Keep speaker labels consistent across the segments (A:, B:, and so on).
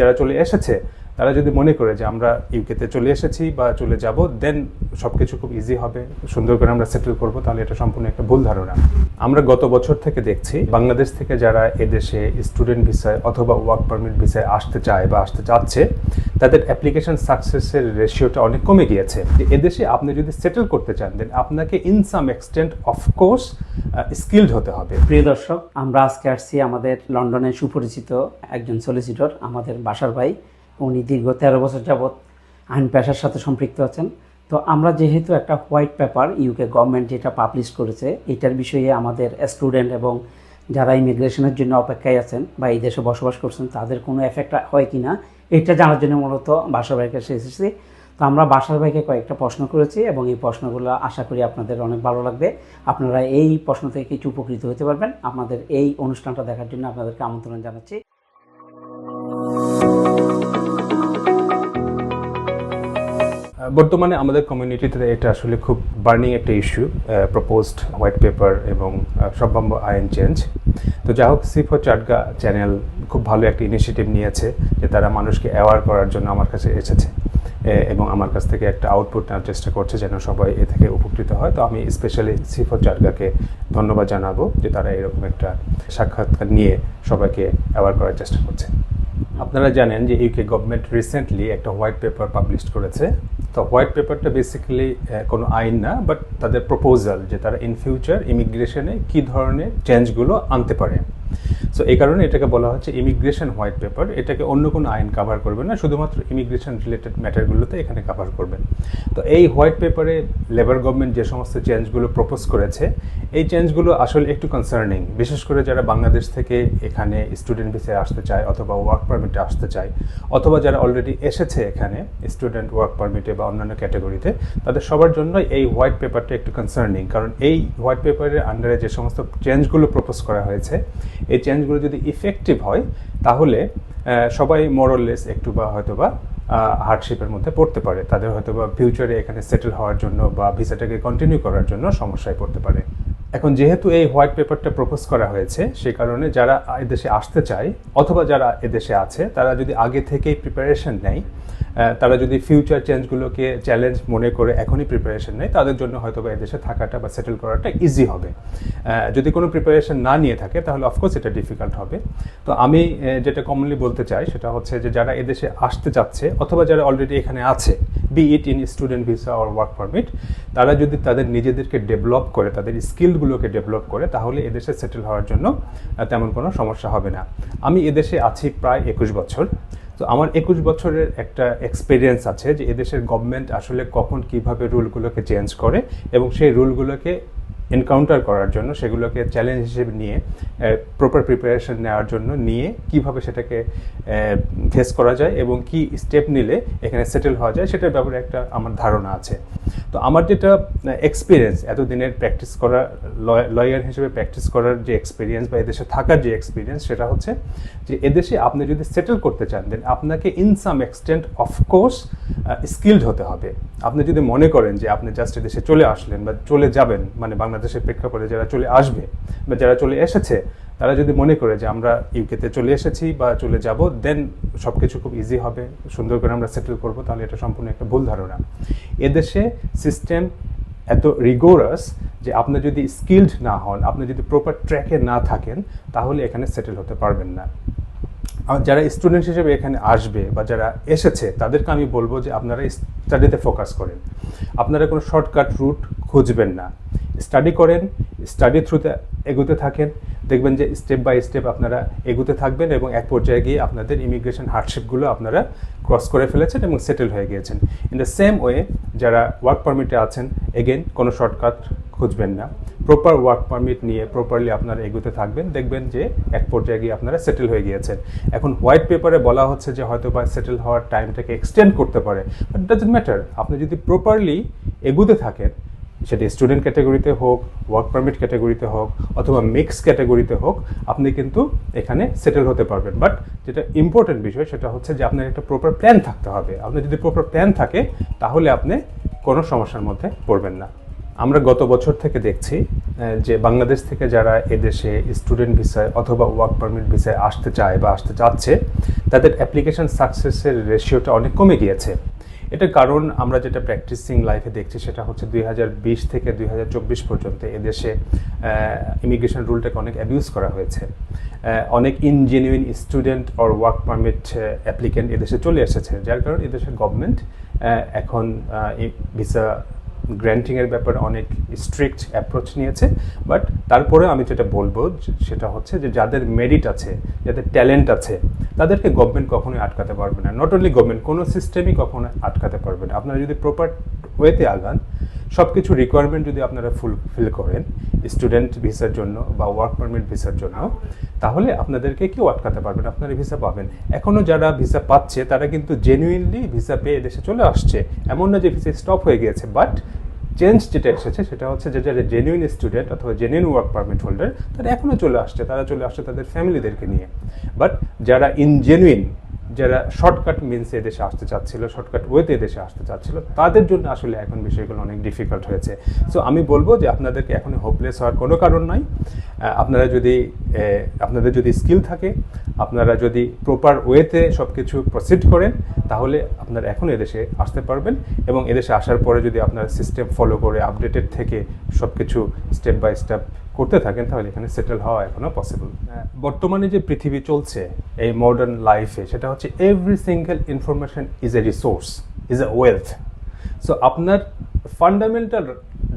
A: যারা চলে এসেছে তারা যদি মনে করে যে আমরা ইউকেতে চলে এসেছি বা চলে যাব দেন সব কিছু খুব ইজি হবে। সুন্দর করে আমরা সেটেল করব, তাহলে এটা সম্পূর্ণ একটা ভুল ধারণা। আমরা গত বছর থেকে দেখছি, বাংলাদেশ থেকে যারা এদেশে স্টুডেন্ট ভিসায় অথবা ওয়ার্ক পারমিট ভিসায় আসতে চায় বা আসতে চাচ্ছে, তাদের অ্যাপ্লিকেশন সাকসেসের রেশিওটা অনেক কমে গিয়েছে। এদেশে আপনি যদি সেটেল করতে চান দেন আপনাকে in some extent of course skilled হতে হবে।
B: প্রিয় দর্শক, আমরা আজকে আসছি আমাদের লন্ডনের সুপরিচিত একজন সলিসিটর আমাদের বাসার ভাই। উনি দীর্ঘ তেরো বছর যাবৎ আইন পেশার সাথে সম্পৃক্ত আছেন। তো আমরা যেহেতু একটা হোয়াইট পেপার ইউকে গভর্নমেন্ট যেটা পাবলিশ করেছে, এটার বিষয়ে আমাদের স্টুডেন্ট এবং যারা ইমিগ্রেশনের জন্য অপেক্ষায় আছেন বা এই দেশে বসবাস করছেন, তাদের কোনো এফেক্ট হয় কি না, এটা জানার জন্য মূলত বাসার ভাইয়ের কাছে এসেছি। তো আমরা বাসার ভাইকে কয়েকটা প্রশ্ন করেছি এবং এই প্রশ্নগুলো আশা করি আপনাদের অনেক ভালো লাগবে। আপনারা এই প্রশ্ন থেকে কিছু উপকৃত হতে পারবেন। আপনাদের এই অনুষ্ঠানটা দেখার জন্য আপনাদেরকে আমন্ত্রণ জানাচ্ছি।
A: বর্তমানে আমাদের কমিউনিটিতে এটা আসলে খুব বার্নিং একটা ইস্যু প্রপোজড হোয়াইট পেপার এবং সম্ভাব্য আইন চেঞ্জ তো যা হোক সিফো চাটগা চ্যানেল খুব ভালো একটা ইনিশিয়েটিভ নিয়েছে যে তারা মানুষকে অ্যাওয়ার করার জন্য আমার কাছে এসেছে এবং আমার কাছ থেকে একটা আউটপুট নেওয়ার চেষ্টা করছে যেন সবাই এ থেকে উপকৃত হয়। তো আমি স্পেশালি সিফো চাটগাকে ধন্যবাদ জানাব যে তারা এরকম একটা সাক্ষাৎকার নিয়ে সবাইকে অ্যাওয়ার করার চেষ্টা করছে। আপনারা জানেন যে ইউকে গভর্নমেন্ট রিসেন্টলি একটা হোয়াইট পেপার পাবলিশ করেছে। তো হোয়াইট পেপারটা বেসিক্যালি কোনো আইন না বাট তাদের প্রপোজাল যে তারা ইন ফিউচার ইমিগ্রেশনে কী ধরনের চেঞ্জগুলো আনতে পারে। সো এই কারণে এটাকে বলা হচ্ছে ইমিগ্রেশন হোয়াইট পেপার এটাকে অন্য কোনো আইন কভার করবে না, শুধুমাত্র ইমিগ্রেশন রিলেটেড ম্যাটারগুলোতে এখানে কাভার করবেন তো এই হোয়াইট পেপারে লেবার গভর্নমেন্ট যে সমস্ত চেঞ্জগুলো প্রপোজ করেছে, এই চেঞ্জগুলো আসলে একটু কনসার্নিং বিশেষ করে যারা বাংলাদেশ থেকে এখানে স্টুডেন্ট ভিসায় আসতে চায় অথবা ওয়ার্ক পারমিটে আসতে চায়, অথবা যারা অলরেডি এসেছে এখানে স্টুডেন্ট ওয়ার্ক পারমিটে বা অন্যান্য ক্যাটাগরিতে তাদের সবার জন্য এই হোয়াইট পেপারটা একটু কনসার্নিং কারণ এই হোয়াইট পেপারের আন্ডারে যে সমস্ত চেঞ্জগুলো প্রপোজ করা হয়েছে, এই চেঞ্জগুলো যদি ইফেক্টিভ হয়, তাহলে সবাই মোরলেস একটু বা হয়তো বা হার্ডশিপের মধ্যে পড়তে পারে। তাদের হয়তো বা ফিউচারে এখানে সেটেল হওয়ার জন্য বা ভিসাটাকে কন্টিনিউ করার জন্য সমস্যায় পড়তে পারে। এখন যেহেতু এই হোয়াইট পেপারটা প্রপোজ করা হয়েছে, সে কারণে যারা এদেশে আসতে চায়, অথবা যারা এদেশে আছে, তারা যদি আগে থেকেই প্রিপারেশন নেয় তারা যদি ফিউচার চেঞ্জগুলোকে চ্যালেঞ্জ মনে করে এখনই প্রিপারেশন নেয়, তাদের জন্য হয়তো বা এদেশে থাকাটা বা সেটেল করাটা ইজি হবে। যদি কোনো প্রিপারেশন না নিয়ে থাকে, তাহলে অফকোর্স এটা ডিফিকাল্ট হবে। তো আমি যেটা কমনলি বলতে চাই, সেটা হচ্ছে যে যারা এদেশে আসতে যাচ্ছে, অথবা যারা অলরেডি এখানে আছে be it in student visa or work permit তারা যদি তাদের নিজেদেরকে ডেভেলপ করে, তাদের স্কিলগুলোকে ডেভেলপ করে, তাহলে এদেশে সেটেল হওয়ার জন্য তেমন কোনো সমস্যা হবে না। আমি এদেশে আছি প্রায় একুশ বছর। তো আমার একুশ বছরের একটা এক্সপিরিয়েন্স আছে যে এদেশের গভর্নমেন্ট আসলে কখন কীভাবে রুলগুলোকে চেঞ্জ করে এবং সেই রুলগুলোকে এনকাউন্টার করার জন্য, সেগুলোকে চ্যালেঞ্জ হিসেবে নিয়ে প্রপার প্রিপারেশন নেওয়ার জন্য নিয়ে কীভাবে সেটাকে ফেস করা যায় এবং কি স্টেপ নিলে এখানে সেটেল হওয়া যায়, সেটার ব্যাপারে একটা আমার ধারণা আছে। তো আমার যেটা এক্সপিরিয়েন্স এতদিনের প্র্যাকটিস করা লয়ার হিসেবে প্র্যাকটিস করার যে এক্সপিরিয়েন্স বা এদেশে থাকার যে এক্সপিরিয়েন্স সেটা হচ্ছে যে এদেশে আপনি যদি সেটেল করতে চান দেন আপনাকে in some extent of course skilled হতে হবে। আপনি যদি মনে করেন যে আপনি জাস্ট এদেশে চলে আসলেন বা চলে যাবেন মানে বাংলাদেশের প্রেক্ষাপটে যারা চলে আসবে বা যারা চলে এসেছে তারা যদি মনে করে যে আমরা ইউকেতে চলে এসেছি বা চলে যাব দেন সব কিছু খুব ইজি হবে, সুন্দর করে আমরা সেটেল করব, তাহলে এটা সম্পূর্ণ একটা ভুল ধারণা। এদেশে সিস্টেম এত রিগোরাস যে আপনি যদি স্কিলড না হন, আপনি যদি প্রপার ট্র্যাকে না থাকেন, তাহলে এখানে সেটেল হতে পারবেন না। যারা স্টুডেন্ট হিসেবে এখানে আসবে বা যারা এসেছে, তাদেরকে আমি বলব যে আপনারা স্টাডিতে ফোকাস করেন। আপনারা কোনো শর্টকাট রুট খুঁজবেন না। স্টাডি করেন স্টাডি থ্রুতে এগোতে থাকেন দেখবেন যে স্টেপ বাই স্টেপ আপনারা এগুতে থাকবেন এবং এক পর্যায়ে গিয়ে আপনাদের ইমিগ্রেশন হার্ডশিপগুলো আপনারা ক্রস করে ফেলেছেন এবং সেটেল হয়ে গিয়েছেন। ইন দ্য সেম ওয়ে যারা ওয়ার্ক পারমিটে আছেন এগেন কোনো শর্টকাট খুঁজবেন না। প্রপার ওয়ার্ক পারমিট নিয়ে প্রপারলি আপনারা এগোতে থাকবেন, দেখবেন যে এক পর্যায়ে গিয়ে আপনারা সেটেল হয়ে গিয়েছেন। এখন হোয়াইট পেপারে বলা হচ্ছে যে হয়তো বা সেটেল হওয়ার টাইমটাকে এক্সটেন্ড করতে পারে বাট ডাজন্ট ম্যাটার আপনি যদি প্রপারলি এগুতে থাকেন সেটা স্টুডেন্ট ক্যাটাগরিতে হোক ওয়ার্ক পারমিট ক্যাটাগরিতে হোক, অথবা মিক্স ক্যাটাগরিতে হোক, আপনি কিন্তু এখানে সেটেল হতে পারবেন। বাট যেটা ইম্পর্টেন্ট বিষয় সেটা হচ্ছে যে আপনার একটা প্রপার প্ল্যান থাকতে হবে। আপনার যদি প্রপার প্ল্যান থাকে, তাহলে আপনি কোনো সমস্যার মধ্যে পড়বেন না। আমরা গত বছর থেকে দেখছি যে বাংলাদেশ থেকে যারা এদেশে স্টুডেন্ট ভিসায় অথবা ওয়ার্ক পারমিট ভিসায় আসতে চায় বা আসতে চাচ্ছে, তাদের অ্যাপ্লিকেশন সাকসেসের রেশিওটা অনেক কমে গিয়েছে। এটার কারণ আমরা যেটা প্র্যাকটিসিং লাইফে দেখছি সেটা হচ্ছে দুই হাজার বিশ থেকে দুই হাজার চব্বিশ পর্যন্ত এদেশে ইমিগ্রেশন রুলটাকে অনেক অ্যাবিউজ করা হয়েছে। অনেক ingenuine student or work permit applicant এদেশে চলে এসেছে, যার কারণে এদেশের গভর্নমেন্ট এখন ভিসা গ্র্যান্টিংয়ের ব্যাপারে অনেক স্ট্রিক্ট অ্যাপ্রোচ নিয়েছে বাট তারপরে আমি যেটা বলব সেটা হচ্ছে যে যাদের মেরিট আছে, যাদের ট্যালেন্ট আছে, তাদেরকে গভর্নমেন্ট কখনোই আটকাতে পারবে না। নট অনলি গভর্নমেন্ট কোনো সিস্টেমই কখনো আটকাতে পারবে না। আপনারা যদি প্রপার ওয়েতে আগান সব কিছু রিকোয়ারমেন্ট যদি আপনারা ফুলফিল করেন স্টুডেন্ট ভিসার জন্য বা ওয়ার্ক পারমিট ভিসার জন্য, তাহলে আপনাদেরকে কেউ আটকাতে পারবে না। আপনারা ভিসা পাবেন। এখনও যারা ভিসা পাচ্ছে, তারা কিন্তু জেনুইনলি ভিসা পেয়ে দেশে চলে আসছে। এমন না যে ভিসা স্টপ হয়ে গিয়েছে বাট চেঞ্জ যেটা এসেছে সেটা হচ্ছে যে যারা জেনুইন স্টুডেন্ট অথবা জেনুইন ওয়ার্ক পারমিট হোল্ডার তারা এখনও চলে আসছে। তারা চলে আসছে তাদের ফ্যামিলিদেরকে নিয়ে। বাট যারা ইনজেনুইন যারা শর্টকাট মিনসে এদেশে আসতে চাচ্ছিল শর্টকাট ওয়েতে এদেশে আসতে চাচ্ছিল, তাদের জন্য আসলে এখন বিষয়গুলো অনেক ডিফিকাল্ট হয়েছে। সো আমি বলব যে আপনাদেরকে এখন হোপলেস হওয়ার কোনো কারণ নাই। আপনারা যদি আপনাদের যদি স্কিল থাকে আপনারা যদি প্রপার ওয়েতে সব কিছু প্রসিড করেন, তাহলে আপনারা এখন এদেশে আসতে পারবেন এবং এদেশে আসার পরে যদি আপনারা সিস্টেম ফলো করে আপডেটেড থেকে সব কিছু স্টেপ বাই স্টেপ করতে থাকেন, তাহলে এখানে সেটেল হওয়া এখনও পসিবল বর্তমানে যে পৃথিবী চলছে, এই মডার্ন লাইফে সেটা হচ্ছে every single information is a resource is a wealth so আপনার ফান্ডামেন্টাল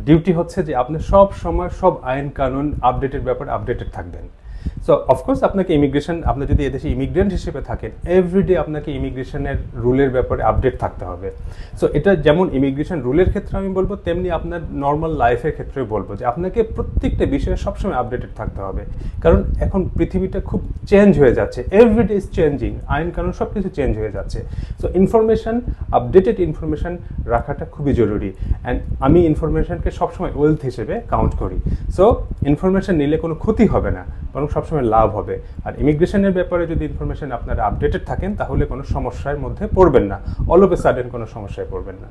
A: ডিউটি হচ্ছে যে আপনি সব সময় সব আইন কানুন আপডেটের ব্যাপারে আপডেটেড থাকবেন। সো অফকোর্স আপনাকে ইমিগ্রেশন আপনি যদি এদেশে ইমিগ্রেন্ট হিসেবে থাকেন এভরিডে আপনাকে ইমিগ্রেশনের রুলের ব্যাপারে আপডেট থাকতে হবে। সো এটা যেমন ইমিগ্রেশন রুলের ক্ষেত্রে আমি বলব, তেমনি আপনার নর্মাল লাইফের ক্ষেত্রেও বলব যে আপনাকে প্রত্যেকটা বিষয়ে সবসময় আপডেটেড থাকতে হবে। কারণ এখন পৃথিবীটা খুব চেঞ্জ হয়ে যাচ্ছে। এভরিডে ইজ চেঞ্জিং আইন কানুন সব কিছু চেঞ্জ হয়ে যাচ্ছে। সো ইনফরমেশন আপডেটেড ইনফরমেশন রাখাটা খুবই জরুরি। অ্যান্ড আমি ইনফরমেশনকে সবসময় ওয়েলথ হিসেবে কাউন্ট করি। সো ইনফরমেশন নিলে কোনো ক্ষতি হবে না। বরং সবসময় লাভ হবে। আর ইমিগ্রেশনের ব্যাপারে যদি ইনফরমেশন আপনারা আপডেটেড থাকেন, তাহলে কোনো সমস্যার মধ্যে পড়বেন না। অল অফ এ সাডেন কোনো সমস্যায় পড়বেন না।